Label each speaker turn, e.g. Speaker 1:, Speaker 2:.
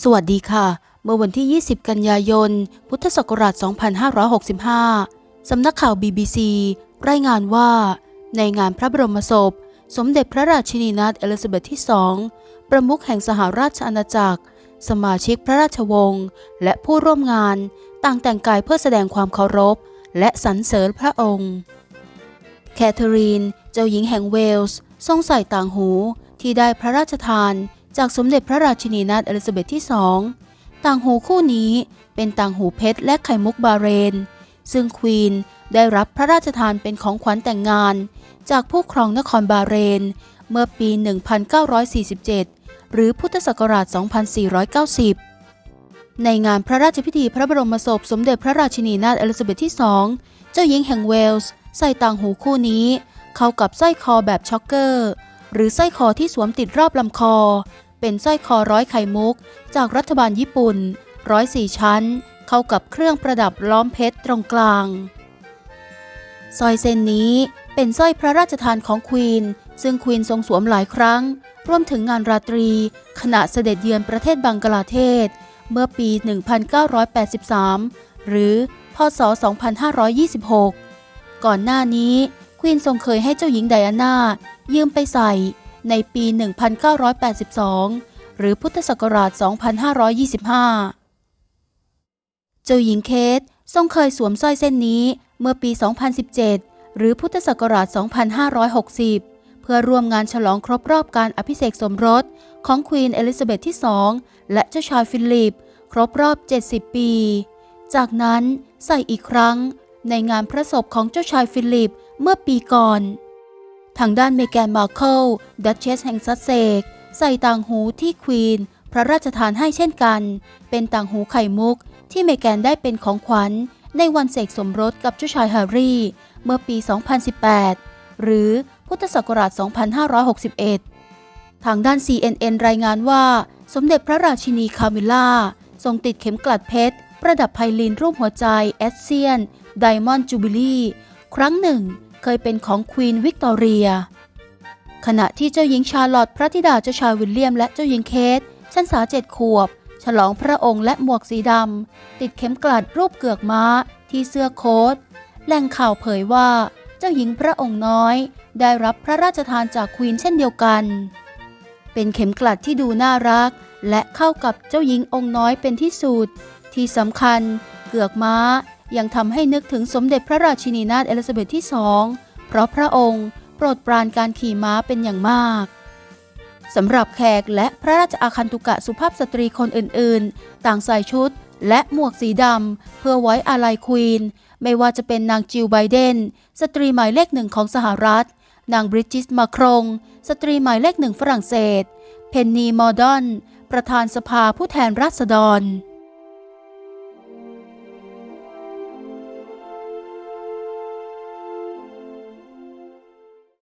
Speaker 1: สวัสดีค่ะ เมื่อวันที่ 20 กันยายน พุทธศักราช 2565 สำนักข่าว BBC รายงานว่า ในงานพระบรมศพ สมเด็จพระราชินีนาถเอลิซาเบธที่สองประมุขแห่งสหราชอาณาจักร สมาชิกพระราชวงศ์ และผู้ร่วมงาน ต่างแต่งกายเพื่อแสดงความเคารพ และสรรเสริญพระองค์ แคทเธอรีน เจ้าหญิงแห่งเวลส์ทรงใส่ต่างหูที่ได้พระราชทาน จากสมเด็จพระราชินีนาถเอลิซาเบธที่สองต่างหูคู่นี้เป็นต่างหูเพชรและไข่มุกบาเรน ซึ่งควีนได้รับพระราชทานเป็นของขวัญแต่งงาน จากผู้ครองนครบาเรน เมื่อปี 1947 หรือพุทธศักราช 2490 ในงานพระราชพิธีพระบรมศพสมเด็จพระราชินีนาถเอลิซาเบธที่สองเจ้าหญิงแห่งเวลส์ใส่ต่างหูคู่นี้ เข้ากับสร้อยคอแบบช็อกเกอร์ หรือสร้อยคอที่สวมติดรอบลำคอ เป็นสร้อยคอร้อยไข่มุก จากรัฐบาลญี่ปุ่น ร้อยสี่ชั้น เข้ากับเครื่องประดับล้อมเพชรตรงกลางสร้อยเส้นนี้เป็นสร้อยพระราชทานของควีน ซึ่งควีนทรงสวมหลายครั้ง รวมถึงงานราตรี ขณะเสด็จเยือนประเทศบังกลาเทศ เมื่อปี 1983 หรือ พศ 2526 ก่อนหน้านี้ ควีนทรงเคยให้เจ้าหญิงไดอาน่ายืมไปใส่ในปี 1982 หรือพุทธศักราช 2525 เจ้าหญิงเคททรงเคยสวมสร้อยเส้นนี้เมื่อปี 2017 หรือพุทธศักราช 2560 เพื่อร่วมงานฉลองครบรอบการอภิเษกสมรสของควีนเอลิซาเบธที่ 2 และเจ้าชายฟิลิป ครบรอบ 70 ปี จากนั้นใส่อีกครั้งในงานพระศพของเจ้าชายฟิลิป เมื่อปีก่อน ทางด้านเมแกนมาร์เคิลดัชเชสแห่งซัสเซกใส่ต่างหูที่ควีนพระราชทานให้เช่นกัน เป็นต่างหูไข่มุก ที่เมแกนได้เป็นของขวัญ ในวันเสกสมรสกับเจ้าชายแฮร์รี่ เมื่อปี 2018 หรือพุทธศักราช 2561 ทางด้าน CNN รายงานว่า สมเด็จพระราชินีคามิล่า ทรงติดเข็มกลัดเพชร ประดับไพลินรูปหัวใจ แอสเซียน ไดมอนด์จูบิลีครั้งหนึ่ง เคยเป็นของควีนวิกตอเรีย ขณะที่เจ้าหญิงชาร์ลอตต์พระธิดาเจ้าชายวิลเลียมและเจ้าหญิงเคทชั้นสาเจ็ดขวบ ฉลองพระองค์และหมวกสีดำ ติดเข็มกลัดรูปเกือกม้า ที่เสื้อโค้ทแหล่งข่าวเผยว่า เจ้าหญิงพระองค์น้อย ได้รับพระราชทานจากควีนเช่นเดียวกัน เป็นเข็มกลัดที่ดูน่ารัก และเข้ากับเจ้าหญิงองค์น้อยเป็นที่สุด ที่สำคัญ เกือกม้า ยังทำให้นึกถึงสมเด็จพระราชินีนาถเอลิซาเบธที่สองเพราะพระองค์โปรดปรานการขี่ม้าเป็นอย่างมากสำหรับแขกและพระราชอาคันตุกะสุภาพสตรีคนอื่นๆ ต่างใส่ชุดและหมวกสีดำเพื่อไว้อาลัยควีน ไม่ว่าจะเป็นนางจิลไบเดน สตรีหมายเลขหนึ่งของสหรัฐ นางบริจิสมาครง สตรีหมายเลขหนึ่งฝรั่งเศส เพนนีมอร์ดอน ประธานสภาผู้แทนราษฎร